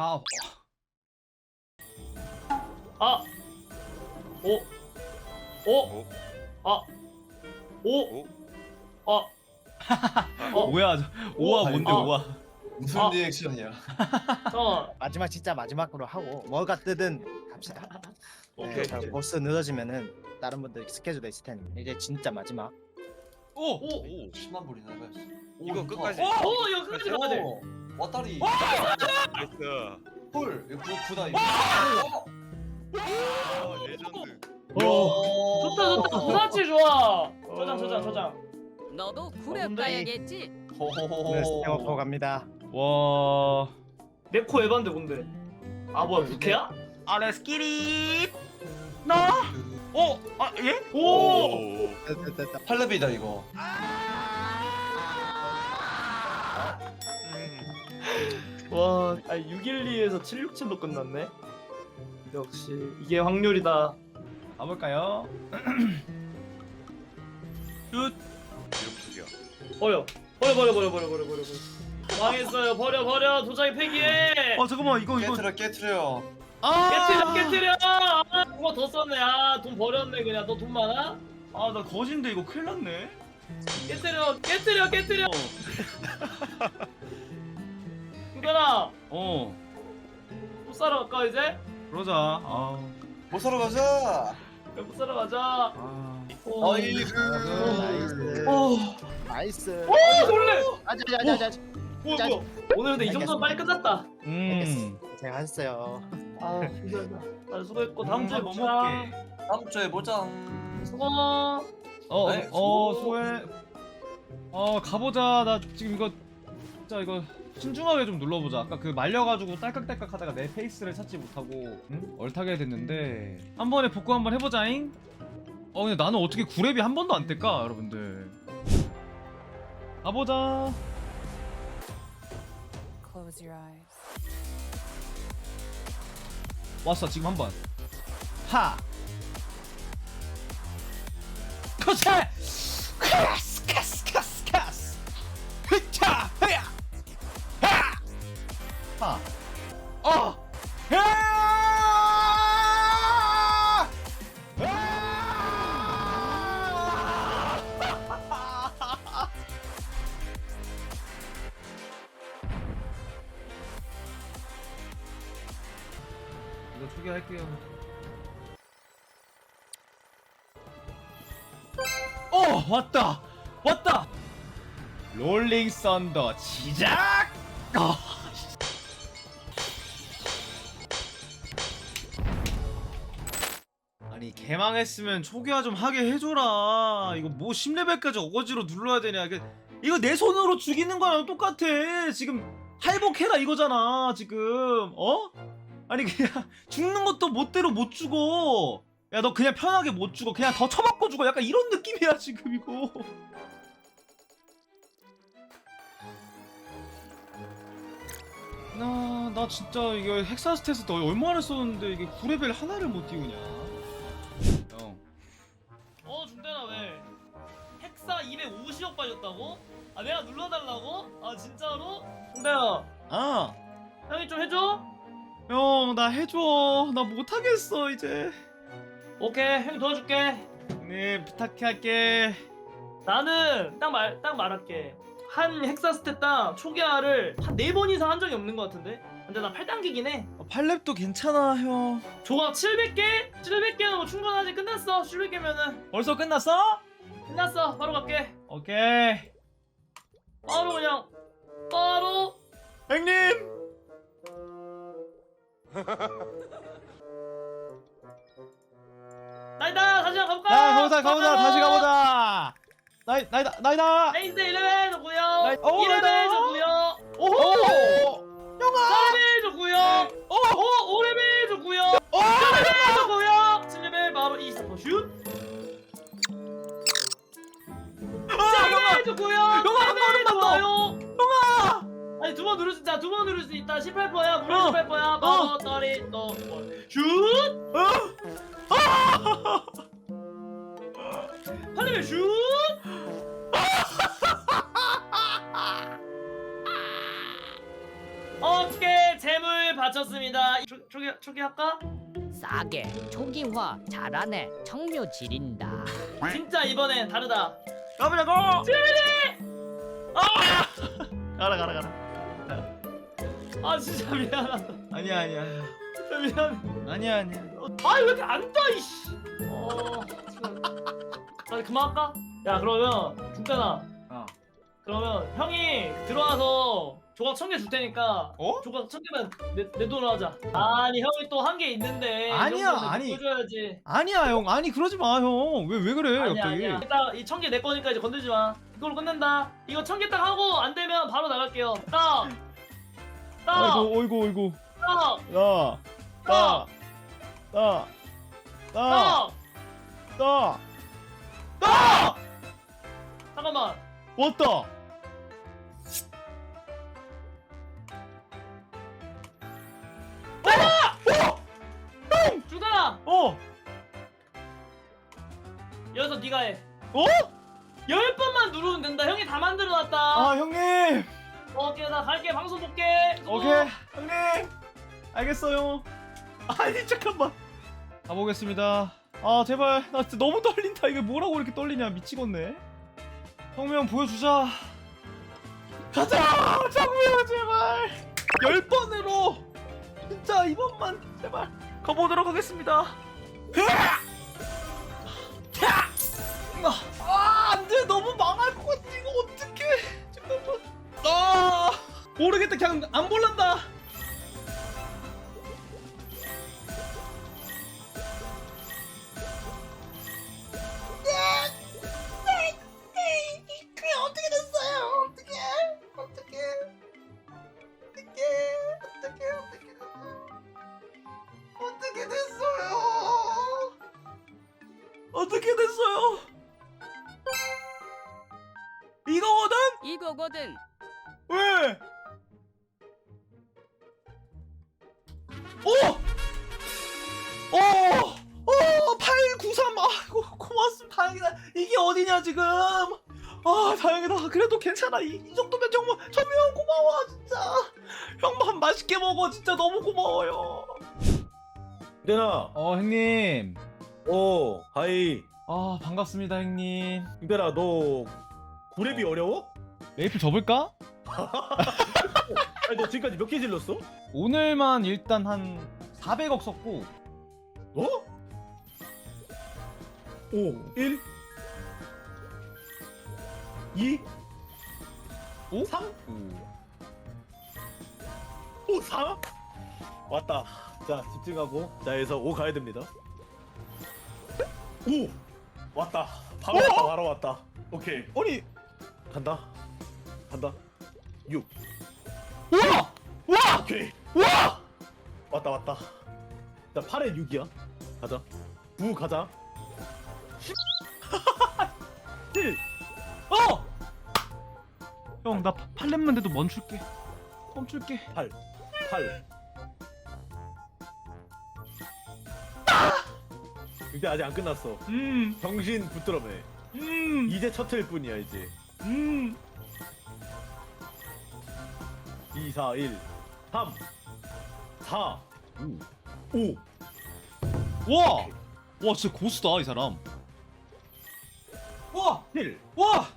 아, 아. 오. 오. 오. 아. 오. 오. 아. 어. 뭐야? 저- 오와 뭔데 아. 오와? 무슨 아. 리액션이야? 잠깐만. 마지막 진짜 마지막으로 하고 뭐가 뜨든 갑시다. 오케이. 네, 자, 보스 늦어지면은 다른 분들 스케줄도 있을 테니 이제 진짜 마지막. 오. 오. 오. 10만 불이나 가어 이거 끝까지. 오, 이거 끝까지 가야 돼. 왔다리. 나이스. 헐, 이거 구 구다 이거. 아, 레전드. 어. 좋다, 좋다. 부사치 좋아. 저장, 저장, 저장. 너도 구랩 뭔데? 가야겠지. 오늘 스테어포 갑니다. 와. 네코 에반데 뭔데? 아 뭐야 부캐야? 아, 렛츠 기릿. 나. 어? 아, 예? 오. 됐다, 됐다, 됐다. 팔레비다 이거. 와, 아 612에서 767로 끝났네. 역시 이게 확률이다. 가볼까요? 슛. 이렇게 죽여. 버려. 버려 버려 버려 버려 버려 버려. 버려. 망했어요. 버려 버려. 도자기 폐기해. 어, 잠깐만. 이거 이거. 깨트려 깨트려. 아. 깨트려 깨트려. 아, 그거 더 썼네. 아, 돈 버렸네 그냥. 너 돈 많아? 아, 나 거진데 이거 큰일 났네. 깨트려 깨트려 깨트려. 이거나 어. 못 사러 갈까 이제? 그러자. 아. 못 사러 가자. 그래, 못 사러 가자. 아. 오. 나이스. 나이스. 오. 나이스. 오 놀래. 아자, 아자, 아자, 아자. 뭐야 뭐야. 오늘 근데 이 정도면 빨리 끝났다. 음. 제가 했어요. 아 힘들다. 아, 수고했고 다음 주에 뭐 봅시다. 먹게. 다음 주에 보자. 수고. 어, 네, 어, 수고. 소해. 어, 가보자. 나 지금 이거 진짜 이거 신중하게 좀 눌러보자. 아까 그 말려가지고 딸깍딸깍 하다가 내 페이스를 찾지 못하고 응? 얼타게 됐는데 한 번에 복구 한번 해보자잉. 어, 근데 나는 어떻게 구랩이 한 번도 안 뜰까, 여러분들. 가보자. Close your eyes. 왔어, 지금 한 번. 하. 카스 이거 초기할게요. 어 왔다 왔다. 롤링 썬더 시작. 어. 아니 개망했으면 초기화 좀 하게 해줘라. 이거 뭐 10레벨까지 어거지로 눌러야 되냐? 이거, 이거 내 손으로 죽이는 거랑 똑같아. 지금 할복해라 이거잖아. 지금 어? 아니 그냥 죽는 것도 못대로 못 죽어. 야 너 그냥 편하게 못 죽어. 그냥 더 처맞고 죽어. 약간 이런 느낌이야 지금 이거. 나, 나 진짜 이거 헥사스테스 너 얼마나 썼는데 이게 9레벨 하나를 못 띄우냐. 형. 어 준대나 왜? 헥사 250억 빠졌다고? 아 내가 눌러달라고? 아 진짜로? 준대야 아, 형이 좀 해줘? 형, 나 해줘. 나 못하겠어, 이제. 오케이 형이 도와줄게. 네, 부탁해 할게. 나는 딱 말 딱 말할게. 한 헥사 스탯 당 초기화를 한 네 번 이상 한 적이 없는 것 같은데? 근데 나 8단계긴 해. 어, 팔렙도 괜찮아, 형. 조각 700개? 700개는 뭐 충분하지 끝났어 700개면은 벌써 끝났어? 끝났어 바로 갈게 오케이. 바로 그냥 바로 형님! 나이다 다시 한번 가볼까? 나 가보자, 가보자, 다시 가보자. 나이, 나이다, 나이다. 에이스 1레벨 좋고요 나이- 오, 2레벨 나이다. 좋고요 오호! 형아! 4레벨 좋고요 오! 오 5레벨 좋고요 오! 4레벨 좋고요 7레벨 바로 이스포 슛 아, 형아! 7레벨 좋고요 형아, 한 8레벨 걸음만 더! 좋아요 번 누를 수 있다. 두 번 누를 수 있다. 18%야. 무려 어. 18%야. 바로 떨이 또슛! 어? 8레벨 슛! 오케이 재물 바쳤습니다. 초, 초기 초기 할까? 싸게. 초기화. 잘하네. 청묘 지린다. 진짜 이번엔 다르다. 가보자고! 아! 가라 가라 가라 아 진짜 미안하다. 아니야 아니야. 진짜 미안해. 아니야 아니야. 아왜 이렇게 안 떠 이씨. 어 지금 아 그만할까? 야 그러면 중단아. 어. 그러면 형이 들어와서 조각 천 개 줄 테니까 어? 조각 천 개만 내, 내 돈으로 하자. 아니 형이 또한개 있는데 이 아니야, 정도는 아니. 보여줘야지. 아니야 형. 아니 그러지 마형왜 왜 그래 아니야 갑자기? 아니야. 일단 이 천 개 내 거니까 이제 건들지 마. 이걸로 끝낸다. 이거 천 개 딱 하고 안 되면 바로 나갈게요. 딱! 딱! 아이고 어이구 어이구. 딱! 딱! 나나나나나. 딱! 딱! 잠깐만. 왔다. 중단아! 어! 여기서 네가 해. 어? 열 번만 누르면 된다. 형이 다 만들어놨다. 아 형님 오케이 나 갈게. 방송 볼게. 수고. 오케이. 형님. 알겠어요. 아니 잠깐만. 가보겠습니다. 아 제발. 나 진짜 너무 떨린다. 이게 뭐라고 이렇게 떨리냐. 미치겠네. 형명 보여주자. 가자! 장우영 제발! 열 번으로! 진짜 이번만 제발 가보도록 하겠습니다. 아 모르겠다. 그냥 안 볼란다. 그게 어떻게 됐어요? 어떻게? 어떻게? 어떻게? 어떻게? 어떻게? 됐어요 어떻게 됐어요? 어떻게 됐어요? 이거거든? 이거거든. 왜? 이게 어디냐, 지금? 아, 다행이다. 그래도 괜찮아. 이, 이 정도면 정말, 천명 고마워, 진짜. 형만 맛있게 먹어. 진짜 너무 고마워요. 이대나 어, 형님. 오 하이 아, 반갑습니다, 형님. 이대나 너 구랩이 어려워? 메이플 접을까? 아니 너 지금까지 몇 개 질렀어? 오늘만 일단 한 400억 썼고, 어? 5 1 2 오? 3 오. 5 4 왔다. 자 집중하고. 자 여기서 5 가야 됩니다. 5 왔다. 바로 왔다 바로 왔다. 오케이. 아니, 간다. 간다. 6 와! 와! 오케이. 와! 왔다 왔다. 자 8에 6이야. 가자. 9 가자 형, 나 파- 팔렘만 돼도 멈출게. 멈출게. 8 8 근데 아직 안 끝났어 음, 정신 붙들어매 음, 이제 첫틀 뿐이야 이제 음. 2 4 1 3 4 5 5 와! 와, 진짜 고수다, 이 사람. 와! 7 와!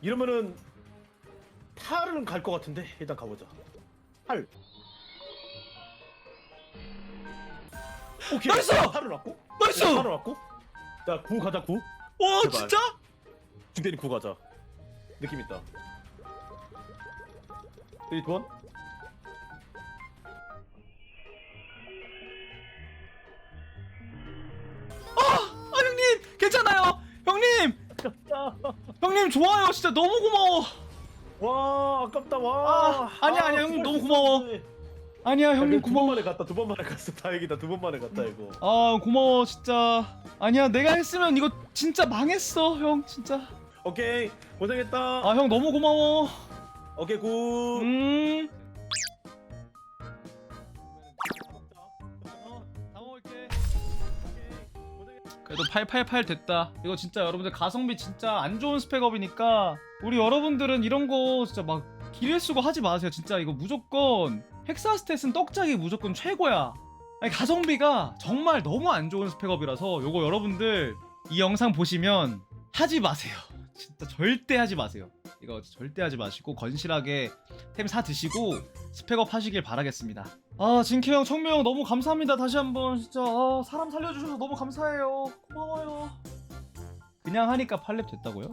이러면은 8은 갈 것 같은데 일단 가보자 8 오케이 나이스! 8을 왔고 나이스! 8을 왔고 자9 가자 9 와, 제발. 진짜? 중대리 9 가자 느낌 있다 3 2 1 아, 형님! 괜찮아요! 형님! 형님, 좋아요. 진짜 너무 고마워. 와 아깝다 와 아, 아니야, 아니야, 형님 너무 고마워. 아니야, 형님 두 고마워. 번만에 갔다 두 번 만에 갔어 다행이다 두 번 만에 갔다 이거 아, 고마워, 진짜. 아니야, 내가 했으면 이거 진짜 망했어, 형, 진짜. 오케이 고생했다 아, 형 너무 고마워. 오케이 굿 음. 다 먹을게. 그래도 888 됐다. 이거 진짜 여러분들 가성비 진짜 안 좋은 스펙업이니까 우리 여러분들은 이런 거 진짜 막 기회 쓰고 하지 마세요. 진짜 이거 무조건 헥사스탯은 떡짝이 무조건 최고야. 아니 가성비가 정말 너무 안 좋은 스펙업이라서 요거 여러분들 이 영상 보시면 하지 마세요. 진짜 절대 하지 마세요. 이거 절대 하지 마시고 건실하게 템 사 드시고 스펙업 하시길 바라겠습니다. 아 진케 형 청명 형 너무 감사합니다. 다시 한번 진짜 아, 사람 살려주셔서 너무 감사해요. 고마워요. 그냥 하니까 팔렙 됐다고요?